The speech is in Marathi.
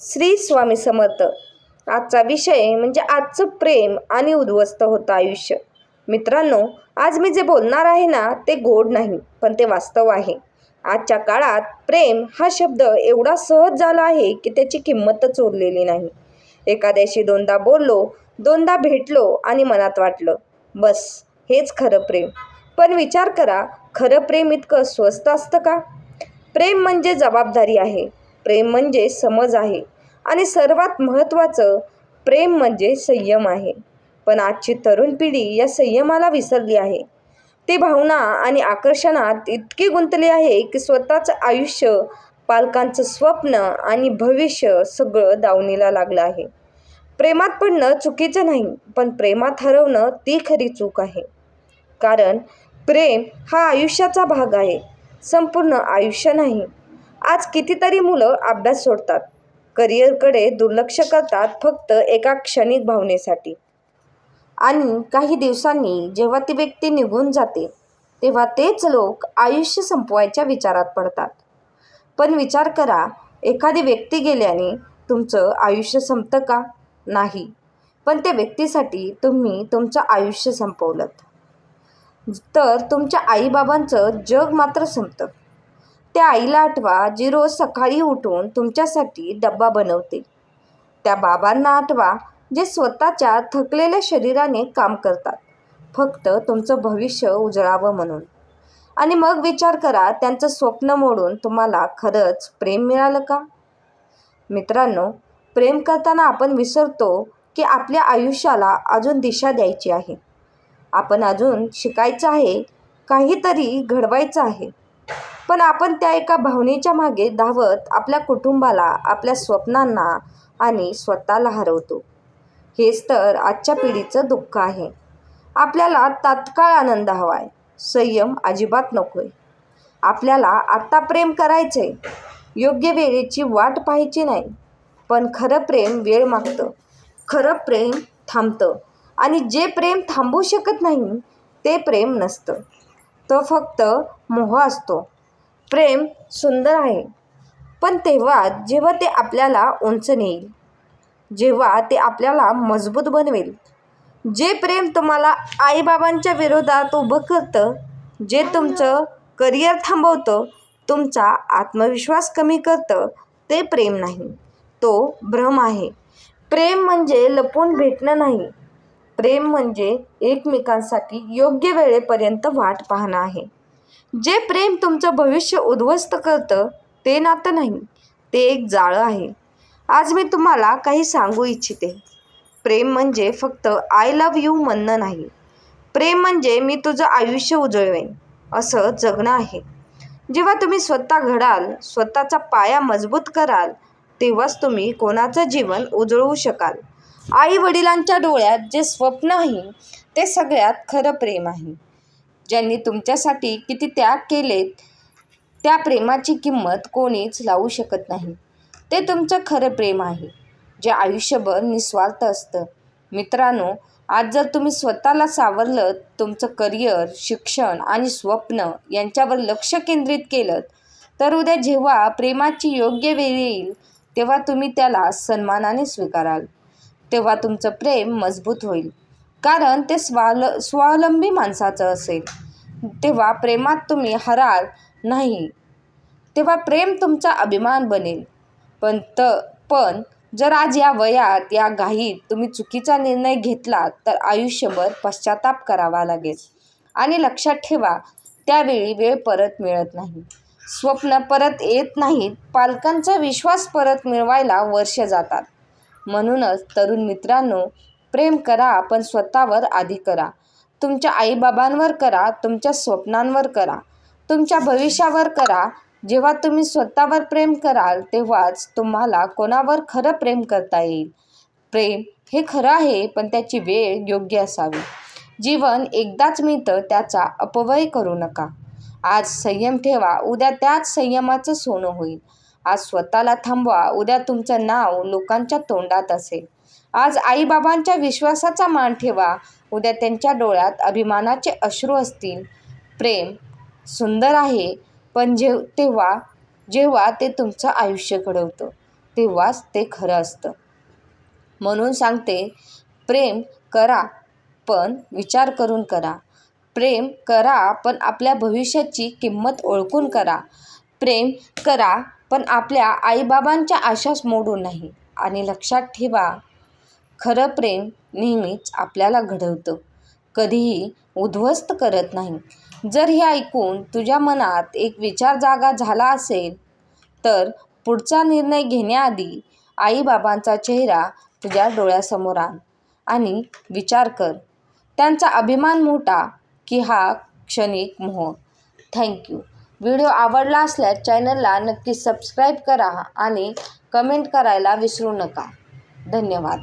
श्री स्वामी समर्थ. आजचा विषय म्हणजे आजचं प्रेम आणि उद्ध्वस्त होतं आयुष्य. मित्रांनो आज मी जे बोलणार आहे ना ते गोड नाही पण ते वास्तव आहे. आजच्या काळात प्रेम हा शब्द एवढा सहज झाला आहे की त्याची किंमतच उरलेली नाही. एखाद्याशी दोनदा बोललो दोनदा भेटलो आणि मनात वाटलं बस हेच खरं प्रेम. पण विचार करा खरं प्रेम इतकं स्वस्त असतं का? प्रेम म्हणजे जबाबदारी आहे. प्रेम म्हणजे समज आहे. आणि सर्वात महत्त्वाचं प्रेम म्हणजे संयम आहे. पण आजची तरुण पिढी या संयमाला विसरली आहे. ती भावना आणि आकर्षणात इतकी गुंतली आहे की स्वतःचं आयुष्य पालकांचं स्वप्न आणि भविष्य सगळं दावणीला लागलं आहे. प्रेमात पडणं चुकीचं नाही पण प्रेमात हरवणं ती खरी चूक आहे. कारण प्रेम हा आयुष्याचा भाग आहे. संपूर्ण आयुष्य नाही आज कितीतरी मुलं अभ्यास सोडतात. करिअरकडे दुर्लक्ष करतात फक्त एका क्षणिक भावनेसाठी. आणि काही दिवसांनी जेव्हा ती व्यक्ती निघून जाते तेव्हा तेच लोक आयुष्य संपवायच्या विचारात पडतात. पण विचार करा एखादी व्यक्ती गेल्याने तुमचं आयुष्य संपतं का? नाही. पण त्या व्यक्तीसाठी तुम्ही तुमचं आयुष्य संपवलं तर तुमच्या आईबाबांचं जग मात्र संपतं. त्या आईला आठवा जी रोज सकाळी उठून तुमच्यासाठी डब्बा बनवते. त्या बाबांना आठवा जे स्वतःच्या थकलेल्या शरीराने काम करतात. फक्त तुमचं भविष्य उजळावं म्हणून. आणि मग विचार करा त्यांचं स्वप्न मोडून तुम्हाला खरंच प्रेम मिळालं का? मित्रांनो प्रेम करताना आपण विसरतो की आपल्या आयुष्याला अजून दिशा द्यायची आहे. आपण अजून शिकायचं आहे काहीतरी घडवायचं आहे. पण आपण त्या एका भावनेच्या मागे धावत आपल्या कुटुंबाला आपल्या स्वप्नांना आणि स्वतःला हरवतो. हेच तर आजच्या पिढीचं दुःख आहे. आपल्याला तात्काळ आनंद हवा आहे संयम अजिबात नको आहे आपल्याला आत्ता प्रेम करायचं आहे योग्य वेळेची वाट पाहायची नाही. पण खरं प्रेम वेळ मागतं. खरं प्रेम थांबतं. आणि जे प्रेम थांबू शकत नाही ते प्रेम नसतं. तो फक्त मोह असतो. प्रेम सुंदर आहे. पण तेव्हा जेव्हा ते आपल्याला उंच नेईल जेव्हा ते आपल्याला मजबूत बनवेल. जे प्रेम तुम्हाला आईबाबांच्या विरोधात उभं करतं जे तुमचं करिअर थांबवतं तुमचा आत्मविश्वास कमी करतं ते प्रेम नाही. तो भ्रम आहे. प्रेम म्हणजे लपून भेटणं नाही. प्रेम म्हणजे एकमेकांसाठी योग्य वेळेपर्यंत वाट पाहणं आहे. जे प्रेम तुमचं भविष्य उद्ध्वस्त करतं ते नातं नाही ते एक जाळं आहे. आज मी तुम्हाला काही सांगू इच्छिते. प्रेम म्हणजे फक्त आय लव्ह यू म्हणणं नाही. प्रेम म्हणजे मी तुझं आयुष्य उजळवेन असं जगणं आहे. जेव्हा तुम्ही स्वतः घडाल स्वतःचा पाया मजबूत कराल तेव्हाच तुम्ही कोणाचं जीवन उजळवू शकाल. आई वडिलांच्या डोळ्यात जे स्वप्न आहे ते सगळ्यात खरं प्रेम आहे. ज्यांनी तुमच्यासाठी किती त्याग केलेत त्या प्रेमाची किंमत कोणीच लावू शकत नाही. ते तुमचं खरं प्रेम आहे जे आयुष्यभर निस्वार्थ असतं. मित्रांनो आज जर तुम्ही स्वतःला सावरलं तुमचं करिअर शिक्षण आणि स्वप्न यांच्यावर लक्ष केंद्रित केलं तर उद्या जेव्हा प्रेमाची योग्य वेळ येईल तेव्हा तुम्ही त्याला सन्मानाने स्वीकाराल. तेव्हा तुमचं प्रेम मजबूत होईल. कारण ते स्वाल स्वावलंबी माणसाचं असेल. तेव्हा प्रेमात तुम्ही हराल नाही. तेव्हा प्रेम तुमचा अभिमान बनेल. पण त पण जर आज या वयात या घाईत तुम्ही चुकीचा निर्णय घेतला तर आयुष्यभर पश्चाताप करावा लागेल. आणि लक्षात ठेवा त्यावेळी वेळ परत मिळत नाही. स्वप्न परत येत नाहीत पालकांचा विश्वास परत मिळवायला वर्ष जातात. म्हणूनच तरुण मित्रांनो प्रेम करा पण स्वतःवर आधी करा. तुमच्या आईबाबांवर करा तुमच्या स्वप्नांवर करा. तुमच्या भविष्यावर करा. जेव्हा तुम्ही स्वतःवर प्रेम कराल तेव्हाच तुम्हाला कोणावर खरं प्रेम करता येईल. प्रेम हे खरं आहे पण त्याची वेळ योग्य असावी. जीवन एकदाच मिळतं त्याचा अपव्यय करू नका. आज संयम ठेवा उद्या त्याच संयमाचं सोनं होईल. आज स्वतःला थांबवा उद्या तुमचं नाव लोकांच्या तोंडात असेल. आज आईबाबांच्या विश्वासाचा मान ठेवा. उद्या त्यांच्या डोळ्यात अभिमानाचे अश्रू असतील. प्रेम सुंदर आहे पण जेव तेव्हा जेव्हा ते तुमचं आयुष्य घडवतं तेव्हाच ते खरं असतं. म्हणून सांगते प्रेम करा पण विचार करून करा. प्रेम करा पण आपल्या भविष्याची किंमत ओळखून करा. प्रेम करा पण आपल्या आईबाबांच्या आशाच मोडू नाही. आणि लक्षात ठेवा खरं प्रेम नेहमीच आपल्याला घडवतं. कधीही उद्ध्वस्त करत नाही. जर हे ऐकून तुझ्या मनात एक विचार जागा झाला असेल तर पुढचा निर्णय घेण्याआधी आईबाबांचा चेहरा तुझ्या डोळ्यासमोर आण आणि विचार कर. त्यांचा अभिमान मोठा की हा क्षणिक मोह. थँक्यू व्हिडिओ आवडला असल्यास चॅनलला नक्की सबस्क्राईब करा आणि कमेंट करायला विसरू नका. धन्यवाद.